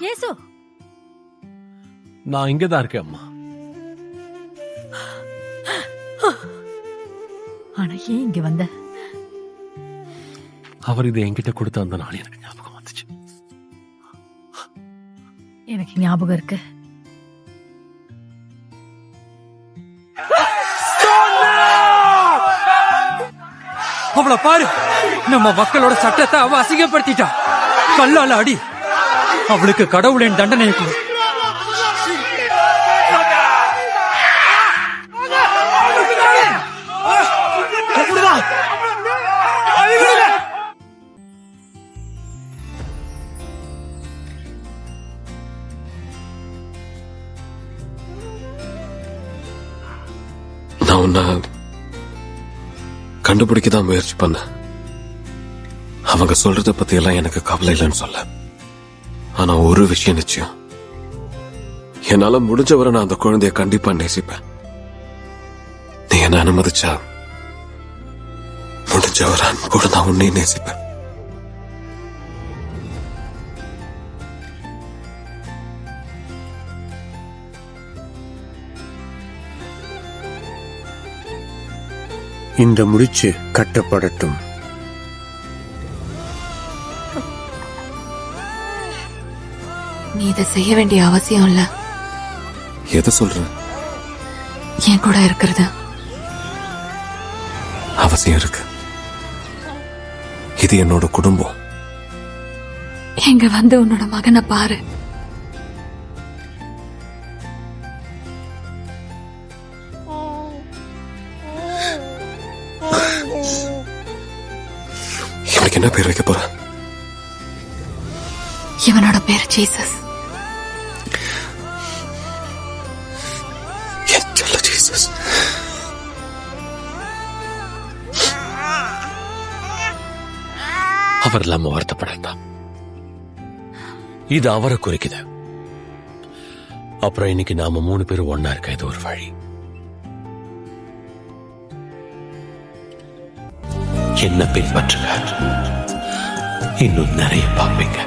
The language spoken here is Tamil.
ஏசு. நான் இங்கதான் இருக்கேன் அம்மா. ஆனா ஏன் இங்க வந்த? அவர் இதை என்கிட்ட கொடுத்த அந்த நாள் எனக்கு ஞாபகம் வந்துச்சு. எனக்கு ஞாபகம் இருக்கு. அவள பாரு நம்ம மக்களோட சட்டத்தை அவ அசிங்கப்படுத்திட்டா. கல்லால அடி. அவளுக்கு கடவுளின் தண்டனை. நான் உன்னை கண்டுபிடிக்க தான் முயற்சி பண்ணேன். அவங்க சொல்றத பத்தி எல்லாம் எனக்கு கவலை இல்லைன்னு சொல்ல. ஆனா ஒரு விஷயம் நிச்சயம். என்னால முடிஞ்சவரை நான் அந்த குழந்தைய கண்டிப்பா நேசிப்பேன். நீ என்ன அனுமதிச்சா முடிஞ்சவரை அன்போடு நான் உன்னையும் நேசிப்பேன். இந்த முடிச்சு கட்டப்படட்டும். நீ இதை செய்ய வேண்டிய அவசியம் இல்ல. எதை சொல்ற? என் கூட இருக்கிறது. அவசியம் இருக்கு. இது என்னோட குடும்பம். எங்க வந்து உன்னோட மகனை பாரு. இவனுக்கு என்ன பேர் வைக்க போற? இவனோட பேர் ஜீசஸ். Jesus. ஜீசஸ் அவர் இது அவரை குறிக்குது. அப்புறம் இன்னைக்கு நாம மூணு பேரும் ஒன்னா இருக்க இது ஒரு வழி. என்ன பின்பற்றுங்க இன்னும் நிறைய பார்ப்பீங்க.